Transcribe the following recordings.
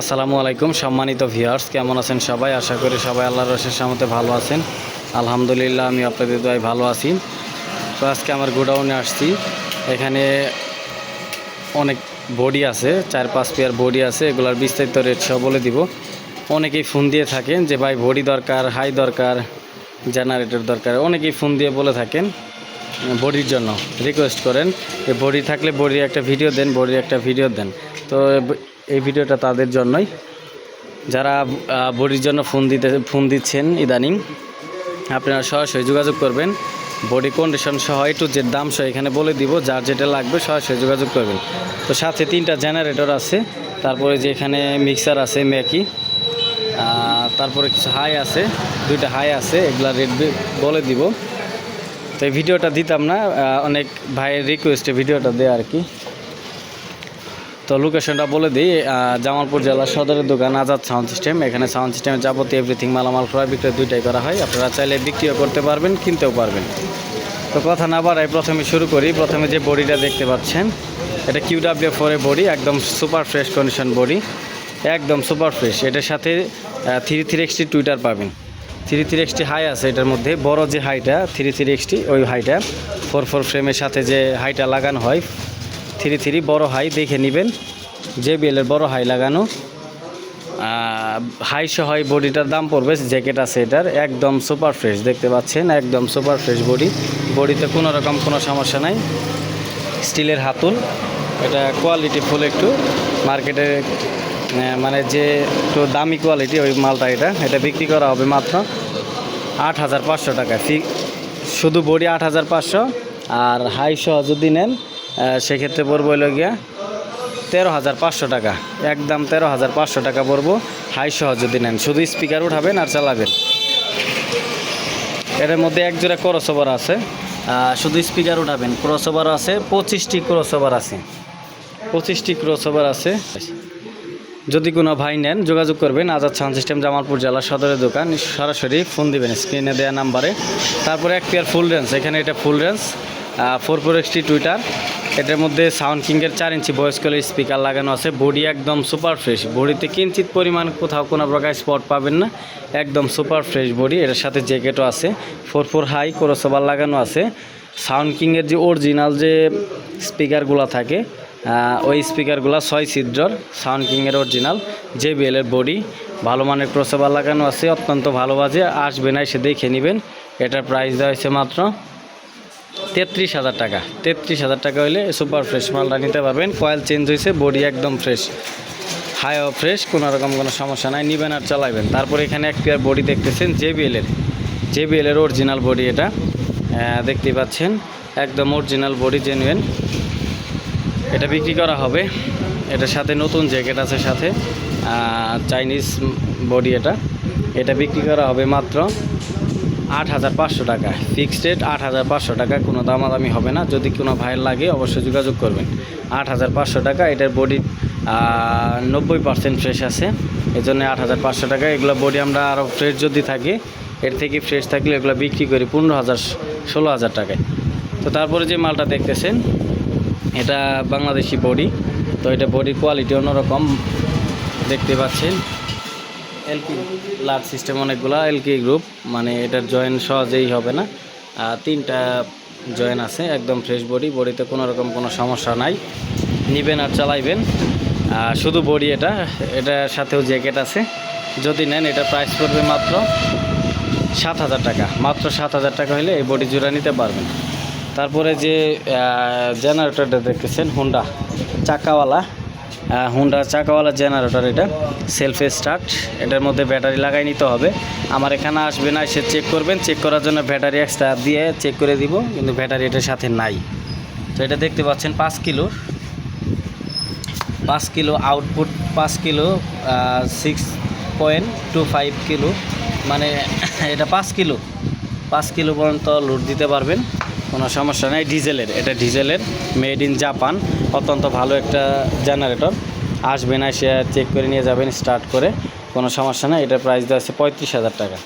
আসসালামু আলাইকুম সম্মানিত ভিউয়ার্স, কেমন আছেন সবাই? আশা করি সবাই আল্লাহর রসের সামতে ভালো আছেন। আলহামদুলিল্লাহ, আমি আপনাদের দোয়ায় ভালো আছি। তো আজকে আমার গোডাউনে আসছি। এখানে অনেক বডি আছে, চার পাঁচ পেয়ার বডি আছে, এগুলার বিস্তারিত রেট সব বলে দিব। অনেকেই ফোন দিয়ে থাকেন যে, ভাই, বডি দরকার, হাই দরকার, জেনারেটর দরকার। অনেকেই ফোন দিয়ে বলে থাকেন, বডির জন্য। রিকোয়েস্ট করেন এই বডি থাকলে বডির একটা ভিডিও দেন, বডির একটা ভিডিও দেন। তো এই ভিডিওটা তাদের জন্যই। যারা বডির জন্য ফোন দিতে ফোন দিচ্ছেন ইদানিং, আপনারা সরাসরি যোগাযোগ করবেন। বডি কন্ডিশন সহ একটু যে দাম সহ এখানে বলে দিব, যার যেটা লাগবে সরাসরি যোগাযোগ করবেন। তো সাথে তিনটা জেনারেটর আছে, তারপরে যে এখানে মিক্সার আছে ম্যাকি তারপরে কিছু হাই আছে, দুইটা হাই আছে, এগুলা রেট বলে দিব। তো এই ভিডিওটা দিতাম না অনেক ভাইয়ের রিকোয়েস্টে ভিডিওটা দেয় আর কি। তো লোকেশনটা বলে দিই জামালপুর জেলা সদরের দোকান আজাদ সাউন্ড সিস্টেম এখানে সাউন্ড সিস্টেমের যাবতীয় এভরিথিং মালামাল, ক্রয়, বিক্রয় দুইটাই করা হয়। আপনারা চাইলে বিক্রিও করতে পারবেন, কিনতেও পারবেন। তো কথা না বাড়াই প্রথমে শুরু করি। প্রথমে যে বডিটা দেখতে পাচ্ছেন, এটা কিউডাব্লিউ ফোরে বডি, একদম সুপার ফ্রেশ কন্ডিশন বডি। একদম সুপার ফ্রেশ এটার সাথে থ্রি থ্রি এক্সটি টুইটার পাবেন। থ্রি থ্রি এক্সটি হাই আছে এটার মধ্যে। বড় যে হাইটা থ্রি থ্রি এক্সটি ওই হাইটা ফোর ফোর ফ্রেমের সাথে যে হাইটা লাগানো হয় থ্রি থ্রি বড় হাই দেখে নেবেন। যে বিএলের বড় হাই লাগানো। হাই সহ এই বডিটার দাম পড়বে, জ্যাকেট আছে এটার, একদম সুপার ফ্রেশ দেখতে পাচ্ছেন? একদম সুপার ফ্রেশ বডি। বডিতে কোনো রকম কোনো সমস্যা নাই। স্টিলের হাতুল। এটা কোয়ালিটি ফুল একটু। মার্কেটে মানে যে একটু দামি কোয়ালিটি ওই মালটা এটা। এটা বিক্রি করা হবে মাত্র আট হাজার পাঁচশো টাকা শুধু বডি আট হাজার পাঁচশো, আর হাই সহ যদি নেন সেক্ষেত্রে পড়ব হলো গিয়া তেরো হাজার পাঁচশো টাকা। একদম তেরো হাজার পাঁচশো টাকা পড়ব। হাই সহ যদি নেন, শুধু স্পিকার উঠাবেন আর চালাবেন। এটার মধ্যে এক জোড়া আছে। শুধু স্পিকার উঠাবেন। ক্রসওভার আছে, পঁচিশটি ক্রসওভার আছে। পঁচিশটি ক্রসওভার আছে। যদি কোনো ভাই নেন, যোগাযোগ করবেন। আজাদ সাউন্ড সিস্টেম, জামালপুর জেলা সদরের দোকান। সরাসরি ফোন দিবেন স্ক্রিনে দেওয়া নাম্বারে তারপরে এক পেয়ার ফুল রেঞ্জ এখানে এটা full range four four XT tweeter এটার মধ্যে সাউন্ড কিংয়ের চার ইঞ্চি ভয়েস কলের স্পিকার লাগানো আছে। বডি একদম সুপার ফ্রেশ বডিতে কিঞ্চিত পরিমাণ কোথাও কোনো প্রকার স্পট পাবেন না। একদম সুপার ফ্রেশ বডি এটার সাথে জ্যাকেটও আছে। ফোর ফোর হাই ক্রসওভার লাগানো আছে। সাউন্ড কিংয়ের যে অরিজিনাল যে স্পিকারগুলো থাকে ওই স্পিকারগুলো ছয় ছিদ্রর সাউন্ড কিংয়ের অরিজিনাল জে বিএলের বডি ভালো মানের ক্রসওভার লাগানো আছে। অত্যন্ত ভালো বাজে। আসবে না, এসে দেখে নেবেন। এটার প্রাইস দেওয়া হয়েছে মাত্র তেত্রিশ হাজার টাকা। তেত্রিশ হাজার টাকা হলে সুপার ফ্রেশ মালটা নিতে পারবেন। কয়েল চেঞ্জ হয়েছে বডি একদম ফ্রেশ হাইও ফ্রেশ কোনো রকম কোনো সমস্যা নাই, নিবেন আর চালাবেন তারপরে এখানে এক পেয়ার বডি দেখতেছেন জেবিএলের জেবিএলের অরিজিনাল বডি এটা। দেখতে পাচ্ছেন, একদম অরিজিনাল বডি জেনুয়েন এটা বিক্রি করা হবে। এটার সাথে নতুন জ্যাকেট আছে সাথে। চাইনিজ বডি এটা। এটা বিক্রি করা হবে মাত্র আট হাজার পাঁচশো টাকা। ফিক্সড রেট আট হাজার পাঁচশো টাকা, কোনো দামাদামি হবে না। যদি কোনো ভাইয়ের লাগে, অবশ্যই যোগাযোগ করবেন। আট হাজার পাঁচশো টাকা, এটার বডি নব্বই পার্সেন্ট ফ্রেশ আছে। এই জন্য আট হাজার পাঁচশো টাকা, এগুলো বডি আমরা আরও ফ্রেশ যদি থাকে, এর থেকে ফ্রেশ থাকলে এগুলো বিক্রি করি পনেরো হাজার, ষোলো হাজার টাকায়। তো তারপরে যে মালটা দেখতেছেন, এটা বাংলাদেশি বডি তো এটা বডির কোয়ালিটি অন্যরকম। দেখতে পাচ্ছেন। এলকি লার্জ সিস্টেম অনেকগুলো এলকি গ্রুপ মানে এটার জয়েন সহজেই হবে না। তিনটা জয়েন আছে, একদম ফ্রেশ বডি, বডিতে কোনো রকম কোনো সমস্যা নাই। নিবেন আর চালাইবেন। শুধু বডি এটা, এটার সাথেও জ্যাকেট আছে। যদি নেন, এটা প্রাইস পড়বে মাত্র সাত হাজার টাকা। মাত্র সাত হাজার টাকা হলে এই বডি জোড়া নিতে পারবেন। তারপরে যে জেনারেটরটা দেখতেছেন হুন্ডা চাকাওয়ালা। হুন্ডা চাকাওয়ালা জেনারেটর এটা সেলফ স্টার্ট এটার মধ্যে ব্যাটারি লাগাই নিতে হবে। আমার এখানে আসবে না সে চেক করবেন চেক করার জন্য ব্যাটারি এক্সট্রা দিয়ে চেক করে দিব, কিন্তু ব্যাটারি এটার সাথে নাই। তো এটা দেখতে পাচ্ছেন, পাঁচ কিলোর পাঁচ কিলো আউটপুট পাঁচ kilo six point two five kilo. মানে এটা পাঁচ কিলো। পাঁচ কিলো পর্যন্ত লোড দিতে পারবেন। কোনো সমস্যা নেই, ডিজেলের, এটা ডিজেলের মেড ইন জাপান অত্যন্ত ভালো একটা জেনারেটর আসবেন এসে চেক করে নিয়ে যাবেন স্টার্ট করে, কোনো সমস্যা নেই, এটার প্রাইস দেওয়া আছে পঁয়ত্রিশ হাজার টাকা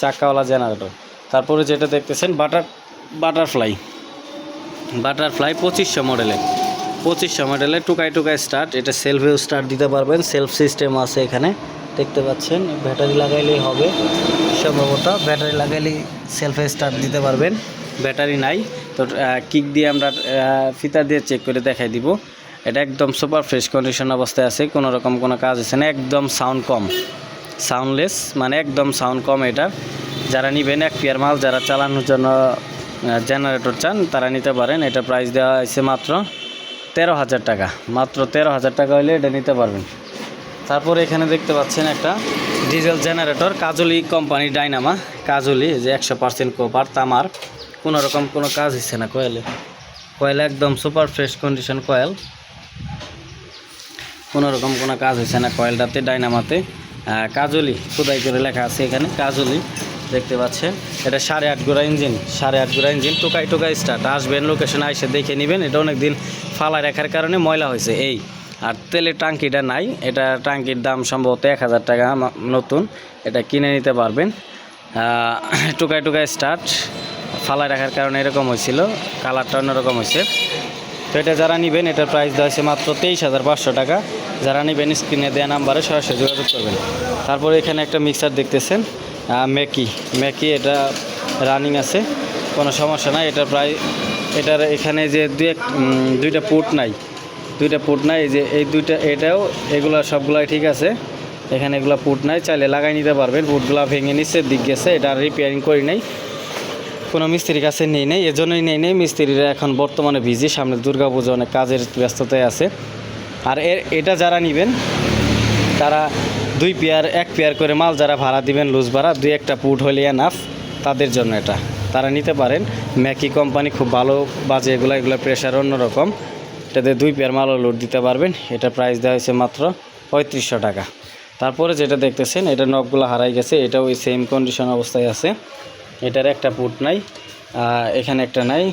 চাক্কাওয়ালা জেনারেটর তারপরে যেটা দেখতেছেন বাটার বাটারফ্লাই বাটারফ্লাই পঁচিশশো মডেলের পঁচিশশো মডেলের টুকাই টুকাই স্টার্ট এটা সেলফেও স্টার্ট দিতে পারবেন সেলফ সিস্টেম আছে এখানে, দেখতে পাচ্ছেন ব্যাটারি লাগাইলেই হবে, সম্ভবত ব্যাটারি লাগাইলেই সেলফে স্টার্ট দিতে পারবেন। ব্যাটারি নাই। তো কিক দিয়ে আমরা ফিতা দিয়ে চেক করে দেখাই দিব। এটা একদম সুপার ফ্রেশ কন্ডিশন অবস্থায় আছে, কোনো রকম কোনো কাজ হচ্ছে না, একদম সাউন্ড কম। সাউন্ডলেস মানে একদম সাউন্ড কম এটা। যারা নিবেন এক পেয়ার মাল, যারা চালানোর জন্য জেনারেটর চান, তারা নিতে পারেন। এটা প্রাইস দেওয়া হয়েছে মাত্র তেরো হাজার টাকা। মাত্র তেরো হাজার টাকা হলে এটা নিতে পারবেন। তারপরে এখানে দেখতে পাচ্ছেন একটা diesel generator Kajli company dynamo Kajli যে একশো পার্সেন্ট কোপার তামার। কোনো রকম কোনো কাজ হচ্ছে না কয়েলে। কয়েল একদম সুপার ফ্রেশ কন্ডিশন কয়েল। কোনো রকম কোনো কাজ হচ্ছে না কয়েলটাতে, ডাইনামাতে। কাজলি, খোদাই করে লেখা আছে এখানে, কাজলি, দেখতে পাচ্ছেন। এটা সাড়ে আট গোড়া ইঞ্জিন, সাড়ে আট গোড়া ইঞ্জিন, টোকাই টোকাই স্টার্ট আসবেন লোকেশনে এসে দেখে নেবেন, এটা অনেক দিন ফালা রাখার কারণে ময়লা হয়েছে এই। আর তেলের টাঙ্কিটা নাই, এটা টাঙ্কির দাম সম্ভবত এক হাজার টাকা, নতুন, এটা কিনে নিতে পারবেন। টোকাই টোকাই স্টার্ট ফালা রাখার কারণে এরকম হয়েছিল, কালারটা অন্যরকম হয়েছে। তো এটা যারা নেবেন, এটার প্রাইস দেওয়া হয়েছে মাত্র তেইশ হাজার পাঁচশো টাকা। যারা নেবেন স্ক্রিনে দেওয়া নাম্বারে সরাসরি যোগাযোগ করবেন। তারপরে এখানে একটা মিক্সার দেখতেছেন ম্যাকি ম্যাকি এটা রানিং আছে, কোনো সমস্যা নাই এটা প্রায় এটার এখানে যে দুই এক দুইটা পুট নাই। দুইটা পুট নাই যে এই দুইটা, এটাও, এগুলো সবগুলাই ঠিক আছে। এখানে এগুলো পুট নাই, চাইলে লাগাই নিতে পারবেন পুটগুলো ভেঙে নিচ্ছে দিক গেছে, এটা রিপেয়ারিং করি নাই। কোনো মিস্ত্রির কাছে নেই নেই, এজন্যই নেই নেই। মিস্ত্রিরা এখন বর্তমানে বিজি সামনে দুর্গা পুজো অনেক কাজের ব্যস্ততায় আছে। আর এর এটা যারা নেবেন, তারা দুই পেয়ার, এক পেয়ার করে মাল যারা ভাড়া দিবেন লুজ ভাড়া, দুই একটা পুট হলে এনাফ তাদের জন্য এটা। তারা নিতে পারেন। ম্যাকি কোম্পানি খুব ভালো বাজে এগুলো এগুলো প্রেশার অন্যরকম। এটাতে দুই পেয়ার মালও লোড দিতে পারবেন। এটা প্রাইস দেওয়া হয়েছে মাত্র পঁয়ত্রিশশো টাকা। তারপরে যেটা দেখতেছেন, এটা নবগুলো হারাই গেছে। এটাও ওই সেম কন্ডিশন অবস্থায় আছে। এটার একটা পুট নাই এখানে একটা নাই।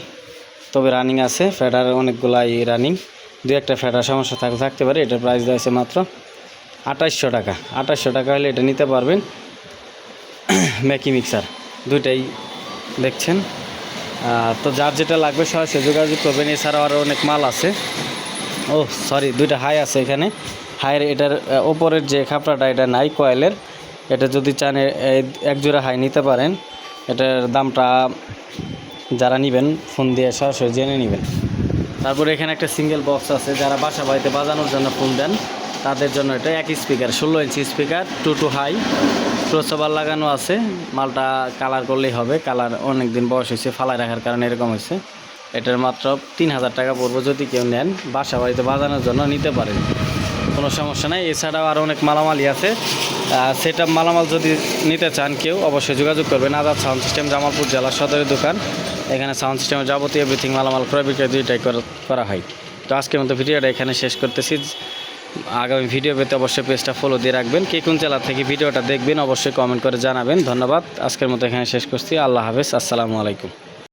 তবে রানিং আছে ফেডার অনেকগুলাই রানিং দু একটা ফেডার সমস্যা থাকলে থাকতে পারে, এটার প্রাইস দেওয়া হয়েছে মাত্র আঠাশশো টাকা। আঠাশশো টাকা হলে এটা নিতে পারবেন ম্যাকি মিক্সার দুইটাই দেখছেন। তো যার যেটা লাগবে সরাসরি যোগাযোগ করবেন। এছাড়াও আরও অনেক মাল আছে। ও সরি দুইটা হাই আছে এখানে। হাইয়ের এটার ওপরের যে খাপড়াটা, এটা নাই কয়েলের এটা যদি চান এক জোড়া হাই নিতে পারেন। এটার দামটা যারা নেবেন, ফোন দিয়ে সরাসরি জেনে নেবেন। তারপরে এখানে একটা সিঙ্গেল বক্স আছে, যারা বাসা বাড়িতে বাজানোর জন্য ফোন দেন, তাদের জন্য এটা এক স্পিকার ষোলো inch speaker two two high crossover লাগানো আছে। মালটা কালার করলেই হবে কালার অনেক দিন বয়স হয়েছে, ফালাই রাখার কারণে এরকম হয়েছে। এটার মাত্র তিন হাজার টাকা পড়বে যদি কেউ নেন, বাসা বাড়িতে বাজানোর জন্য নিতে পারেন। কোনো সমস্যা নাই। এছাড়াও আরও অনেক মালামালই আছে। সেটা মালামাল যদি নিতে চান কেউ অবশ্যই যোগাযোগ করবেন। আজাদ সাউন্ড সিস্টেম জামালপুর জেলার সদরের দোকান। এখানে সাউন্ড সিস্টেমের যাবতীয় এভরিথিং মালামাল ক্রয় বিক্রয় দুইটাই করা হয়। তো আজকের মতো ভিডিওটা এখানে শেষ করতেছি। আগামী ভিডিও পেতে অবশ্যই পেজটা ফলো দিয়ে রাখবেন। কে কোন জেলা থেকে ভিডিওটা দেখবেন অবশ্যই কমেন্ট করে জানাবেন। ধন্যবাদ। আজকের মতো এখানে শেষ করছি। আল্লাহ হাফেজ। আসসালামু আলাইকুম।